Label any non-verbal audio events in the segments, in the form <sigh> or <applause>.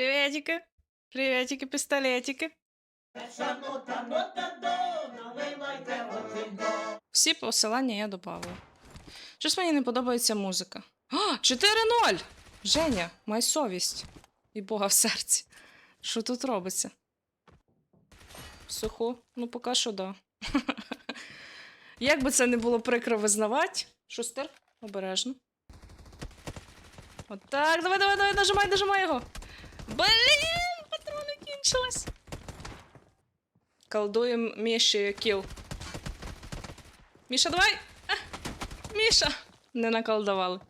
Приветики. Приветики, пістолетики. Всі посилання я додавала. Щось мені не подобається музика. А, 4-0! Женя, май совість. І Бога в серці. Що тут робиться? Сухо? Ну, поки що да. <laughs> Як би це не було прикро визнавати. Шустер, обережно. Отак, давай, давай, давай, нажимай, нажимай його. Блін, патрони кінчились. Колдуємо Міші кіл. Міша, давай! А, Міша! Не наколдували.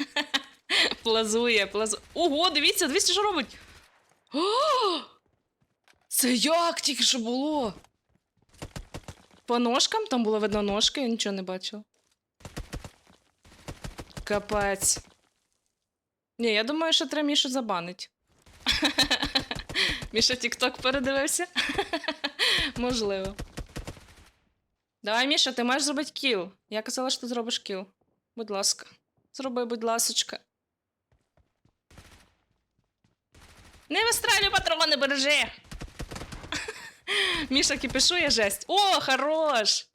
<laughs> Плазує, плазує. Ого, дивіться, дивіться, що робить. О! Це як тільки що було? По ножкам там було видно ножки, я нічого не бачила. Капець. Ні, я думаю, що треба Мішу забанить. <laughs> Міша Тік-Ток передивився? <laughs> Можливо. Давай, Міша, ти маєш зробити кіл. Я казала, що ти зробиш кіл. Будь ласка. Зроби, будь ласочка. Не вистрелюй патрони, бережи! <laughs> Міша кипішує жесть. О, хорош!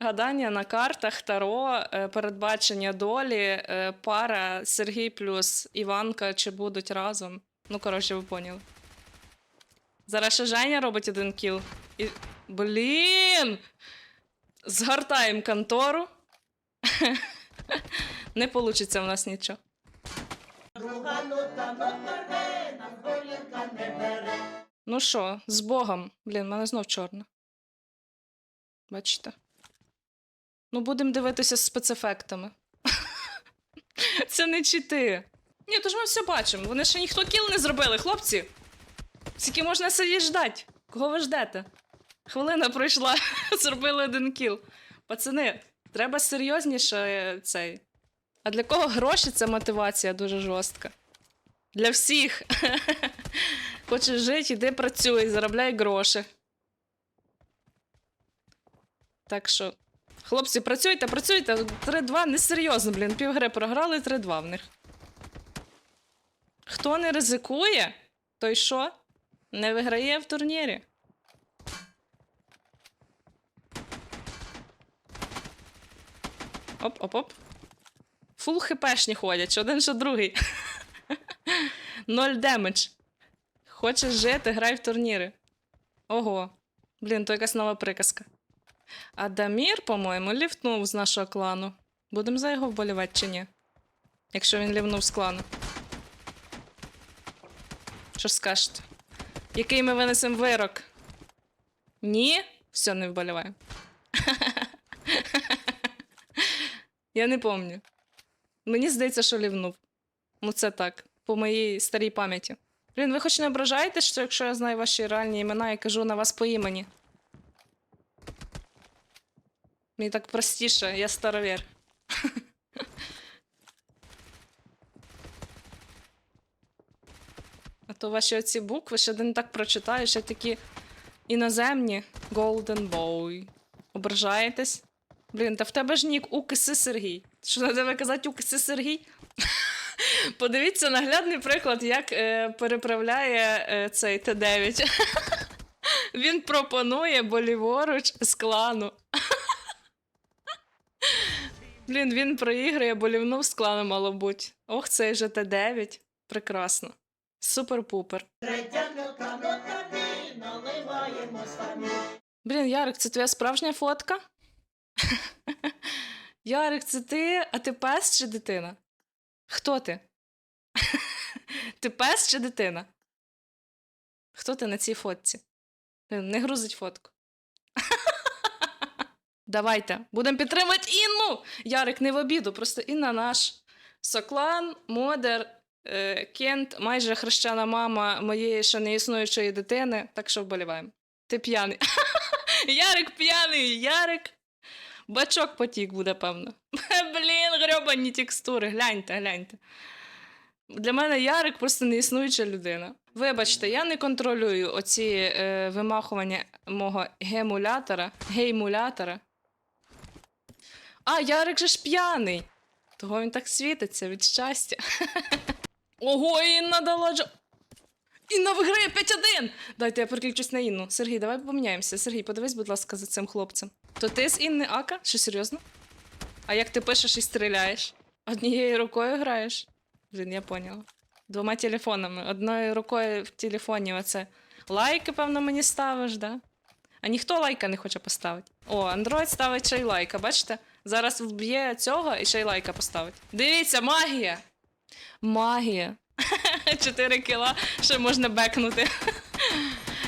Гадання на картах Таро, е, передбачення долі, е, пара Сергій плюс Іванка чи будуть разом. Ну, коротше, ви поняли. Зараз ще Женя робить один кіл. І... Блін! Згортаємо контору. <laughs> Не вийде в нас нічого. Ну що, з Богом. Блін, мене знов чорне. Бачите? Ну, будемо дивитися з спецефектами. <laughs> Це не чити. Ні, то ж ми все бачимо. Вони ще ніхто кіл не зробили, хлопці. Скільки можна сидіти ждати? Кого ви ждете? Хвилина пройшла, <laughs> зробили один кіл. Пацани, треба серйозніше е, цей. А для кого гроші це мотивація дуже жорстка. Для всіх. <laughs> Хочеш жити, іди працюй, заробляй гроші. Так що, хлопці, працюйте, працюйте. 3-2 несерйозно, блін. Півгри програли 3-2 в них. Хто не ризикує, той що? Не виграє в турнірі. Оп, оп, оп. Фул хпшні ходять, один, що другий. <laughs> Ноль демедж. Хочеш жити, грай в турніри. Ого. Блін, то якась нова приказка. А Дамір, по-моєму, ліфтнув з нашого клану. Будемо за його вболівати чи ні? Якщо він лівнув з клану. Що ж скажете? Який ми винесемо вирок? Ні? Все, не вболіваємо. <laughs> Я не пам'ятаю. Мені здається, що лівнув. Ну, це так, по моїй старій пам'яті. Блін, ви хоч не ображаєте, що якщо я знаю ваші реальні імена і кажу на вас по імені? Мені так простіше, я старовір. А то ваші оці букви ще не так прочитаєш, ще такі іноземні. Golden Boy. Ображаєтесь? Блін, та в тебе ж нік Укиси Сергій. Що на тебе казати Укиси Сергій? <laughs> Подивіться наглядний приклад, як е, переправляє е, цей Т9. <laughs> Він пропонує боліворуч з клану. <laughs> Блін, він проігрує, бо лівнув з клану, мало бути. Ох, цей же Т9. Прекрасно. Супер-пупер. Блін, Ярик, це твоя справжня фотка? <laughs> Ярик, це ти, а ти пес чи дитина? Хто ти? <laughs> ти пес чи дитина? Хто ти на цій фотці? Не грузить фотку. Давайте, будемо підтримувати Інну! Ярик, не в обіду, просто Інна наш. Соклан, Модер, е, Кент, майже хрещена мама моєї ще не існуючої дитини, так що вболіваємо. Ти п'яний. <laughs> Ярик п'яний, Ярик. Бачок потік буде, певно. <laughs> Блін, грьобані текстури. Гляньте, гляньте. Для мене Ярик просто неіснуюча людина. Вибачте, я не контролюю оці е, вимахування мого гемулятора, геймулятора. А, Ярик же ж п'яний. Того він так світиться від щастя. <laughs> Ого, Інна дала джа... Інна виграє 5-1! Дайте я переключусь на Інну. Сергій, давай поміняємося. Сергій, подивись, будь ласка, за цим хлопцем. То ти з Інни Ака? Що серйозно? А як ти пишеш і стріляєш? Однією рукою граєш? Блін, я поняла. Двома телефонами. Одною рукою в телефоні оце. Лайки, певно, мені ставиш, да? А ніхто лайка не хоче поставити. О, Android ставить ще й лайка, бачите? Зараз вб'є цього і ще й лайка поставить. Дивіться, магія! Магія. <laughs> 4 кіла ще можна бекнути.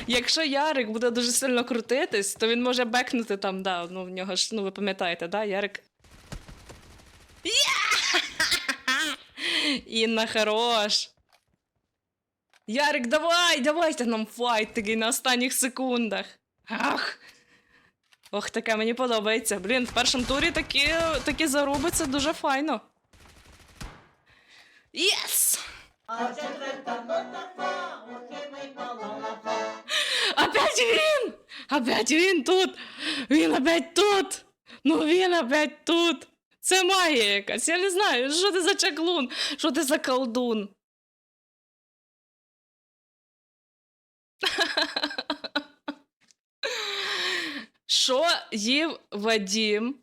Якщо Ярик буде дуже сильно крутитись, то він може бекнути там, да, ну в нього ж, ну ви пам'ятаєте, да, Ярик. <laughs> Інна, хорош. Ярик, давай, давайте нам файт такий на останніх секундах. Ах. Ох, таке мені подобається. Блін, в першому турі такі, такі заруби це дуже файно. Єс! Опять він! Опять він тут! Він опять тут! Ну він опять тут! Це магія якась. Я не знаю, що ти за чаклун, що ти за колдун. Що їв Вадім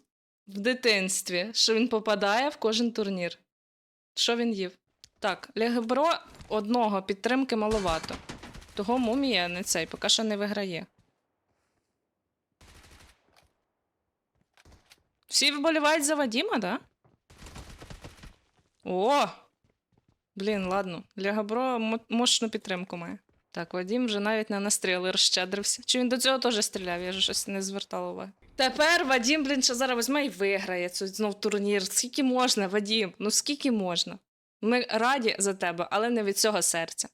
в дитинстві, що він попадає в кожен турнір? Що він їв? Так, Легебро одного підтримки маловато. Того мумія не цей, поки що не виграє. Всі вболівають за Вадіма, да? О! Блін, ладно. Легабро мо- мощну підтримку має. Так, Вадім вже навіть на настріли розщедрився. Чи він до цього теж стріляв? Я ж щось не звертала уваги. Тепер Вадім, блін, що зараз візьме і виграє цей знов турнір. Скільки можна, Вадім? Ну скільки можна? Ми раді за тебе, але не від цього серця.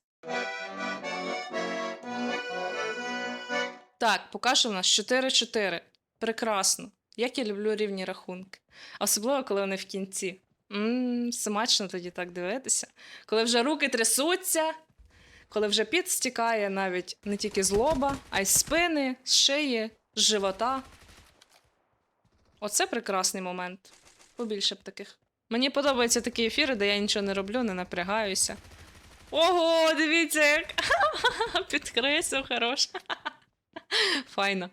Так, поки що в нас 4-4. Прекрасно. Як я люблю рівні рахунки. Особливо, коли вони в кінці. Мм, смачно тоді так дивитися. Коли вже руки трясуться, коли вже піт стікає навіть не тільки з лоба, а й з спини, з шиї, з живота. Оце прекрасний момент. Побільше б таких. Мені подобаються такі ефіри, де я нічого не роблю, не напрягаюся. Ого, дивіться, як <laughs> підкресив, хорош. <laughs> Файно.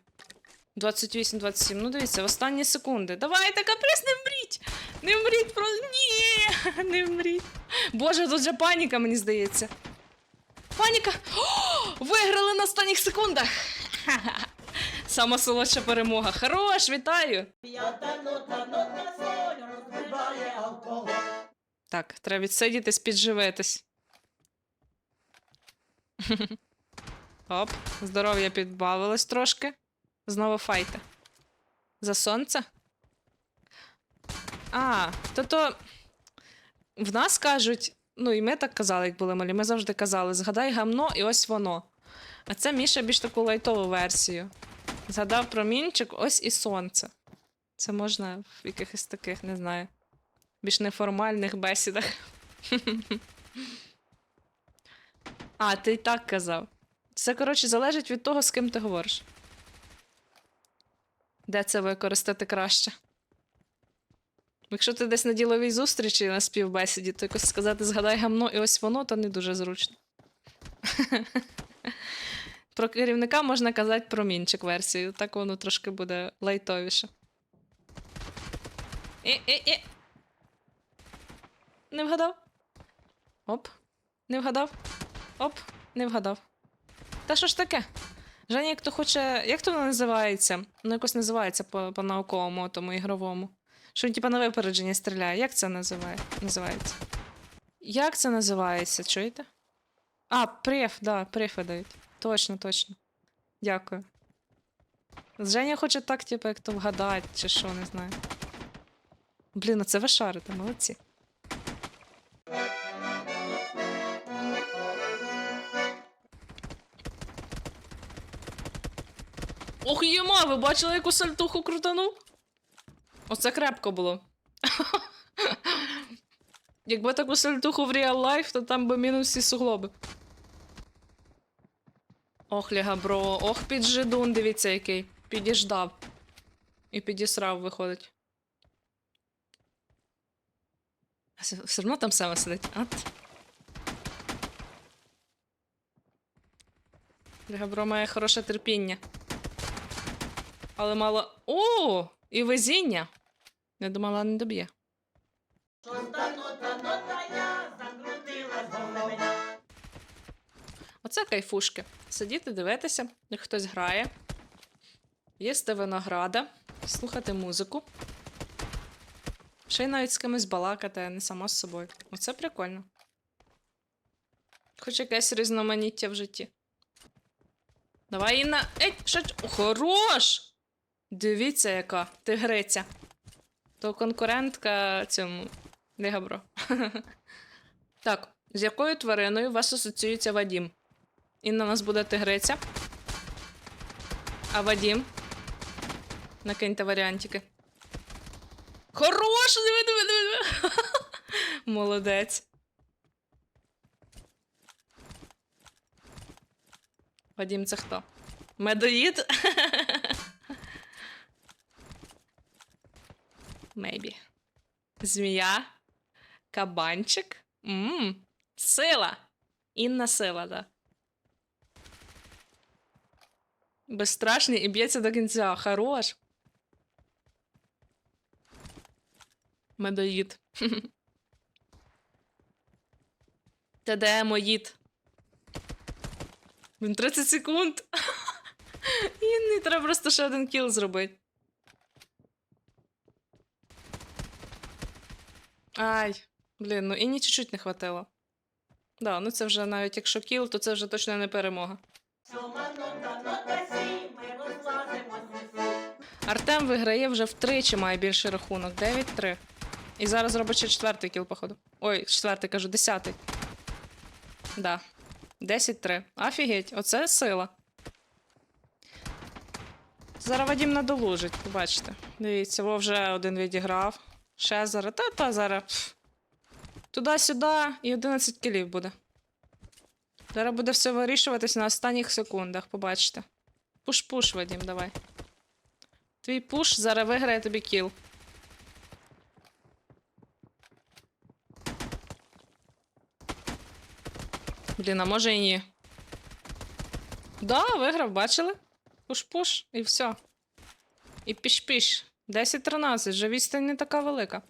28-27. Ну, дивіться, в останні секунди. Давайте, каприз, не вмріть! Не вмріть, про. Ні! <laughs> Не вмріть. Боже, тут же паніка, мені здається. Паніка! О, виграли на останніх секундах! <laughs> Сама солодша перемога. Хорош, вітаю! Так, треба відсидітись, підживитись. <laughs> Оп, здоров'я підбавилось трошки. Знову файти. За сонце? А, то то. В нас кажуть, ну і ми так казали, як були малі. Ми завжди казали: згадай гамно, і ось воно. А це Міша більш таку лайтову версію. Згадав промінчик, ось і сонце. Це можна в якихось таких, не знаю, більш неформальних бесідах. <laughs> А, ти й так казав. Це, коротше, залежить від того, з ким ти говориш. Де це використати краще? Якщо ти десь на діловій зустрічі на співбесіді, то якось сказати згадай гамно і ось воно, то не дуже зручно. <laughs> Про керівника можна казати промінчик версію, так воно трошки буде лайтовіше. І-і-і. Не вгадав? Оп. Не вгадав? Оп, не вгадав. Та що ж таке? Женя, як то хоче. Як то воно називається? Ну, якось називається по науковому тому ігровому. Що він типа на випередження стріляє. Як це називає? називається? Як це називається? Чуєте? А, преф, да, префи дають. Точно, точно. Дякую. Женя хоче так, типу, як то вгадати, чи що, не знаю. Блін, а це ви шарите, молодці. Ох, єма, ви бачили, яку сальтуху крутанув? Оце крепко було. <laughs> Якби таку сальтуху в реал лайф, то там би мінус всі суглоби. Ох, ліга, бро. Ох, піджидун, дивіться, який. Підіждав. І підісрав, виходить. Все одно там саме сидить. Ат. Лігабро має хороше терпіння. Але мало. О! І везіння. Не думала, не доб'є. Я. Оце кайфушки. Сидіти, дивитися, як хтось грає, їсти винограда, слухати музику. Ще й навіть з кимось балакати, а не сама з собою. Оце прикольно. Хоч якесь різноманіття в житті. Давай, Інна. Ей, що? Хорош! Дивіться, яка тигриця. То конкурентка цьому Лігабро. <laughs> так, з якою твариною у вас асоціюється Вадім? Інна у нас буде тигриця. А Вадім? Накиньте варіантики. Хорош! Диви. <laughs> Молодець. Вадім, це хто? Медоїд? <laughs> Maybe. Змія. Кабанчик. Мм. Сила. Інна сила, да. Безстрашний і б'ється до кінця. Хорош. Медоїд. <laughs> ТД моїд. Він 30 секунд. <laughs> І не треба просто ще один кіл зробити. Ай, блін, ну і ні чуть-чуть не хватило. Да, ну це вже навіть якщо кіл, то це вже точно не перемога. Артем виграє вже втричі має більший рахунок. 9-3. І зараз робить ще четвертий кіл, походу. Ой, четвертий кажу, десятий. Да. 10-3. Офігеть, оце сила. Зараз Вадім надолужить, побачите. Дивіться, во вже один відіграв. Ще зараз. Та-та зараз. Туди-сюди і 11 кілів буде. Зараз буде все вирішуватись на останніх секундах, побачите. Пуш-пуш, Вадім, давай. Твій пуш зараз виграє тобі кіл. Блін, а може і ні. Да, виграв, бачили? Пуш-пуш, і все. І піш-піш. 10-13, вже відстань не така велика.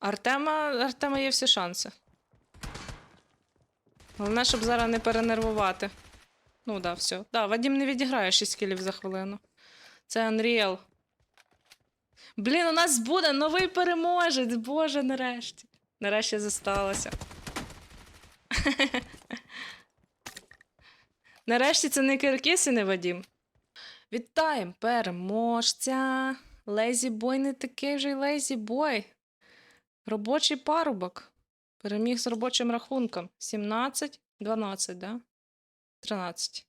Артема, Артема є всі шанси. Головне, щоб зараз не перенервувати. Ну да, все. Да, Вадім не відіграє 6 кілів за хвилину. Це Unreal. Блін, у нас буде новий переможець. Боже, нарешті. Нарешті зосталося. <laughs> Нарешті це не Киркіс і не Вадім. Вітаємо переможця. Лезі бой не такий вже й лезі бой. Робочий парубок. Переміг з робочим рахунком. 17, 12, да? 13.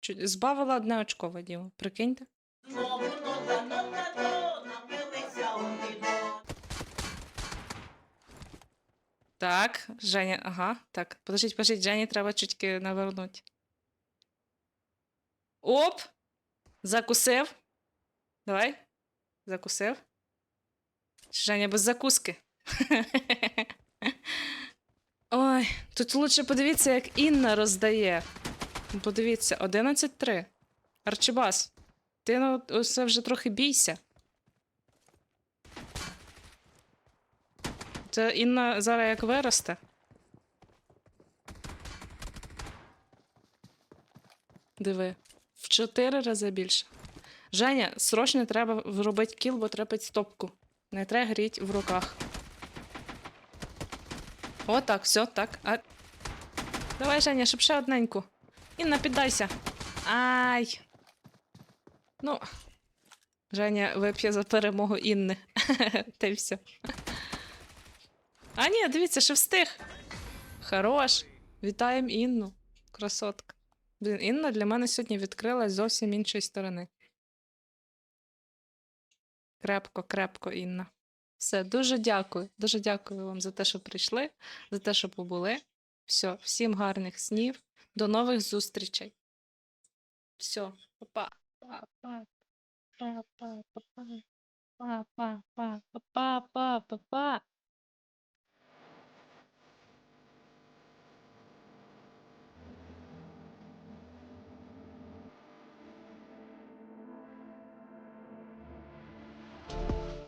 Чуть збавила одне очко Вадіму. Прикиньте. Так, Женя, ага, так. Подождіть, подождіть, Жені треба чутки навернути. Оп! Закусив. Давай. Закусив. Женя без закуски. <laughs> Ой, тут лучше подивіться, як Інна роздає. Подивіться, 11-3. Арчибас, ти ну, це вже трохи бійся. Це Інна зараз як виросте. Диви, чотири рази більше. Женя, срочно треба робити кіл, бо треба стопку. Не треба гріть в руках. О, так, все, так. А... Давай, Женя, щоб одненьку. Інна, піддайся. Ай. Ну. Женя вип'є за перемогу Інни. <laughs> Та й все. А ні, дивіться, ще встиг. Хорош. Вітаємо Інну. Красотка. Блін, Інна для мене сьогодні відкрилась зовсім іншої сторони. Крепко, крепко, Інна. Все, дуже дякую. Дуже дякую вам за те, що прийшли, за те, що побули. Все, всім гарних снів. До нових зустрічей. Все, па-па. Па-па. Па-па. Па-па. Па-па. Па-па. Па-па. Па-па.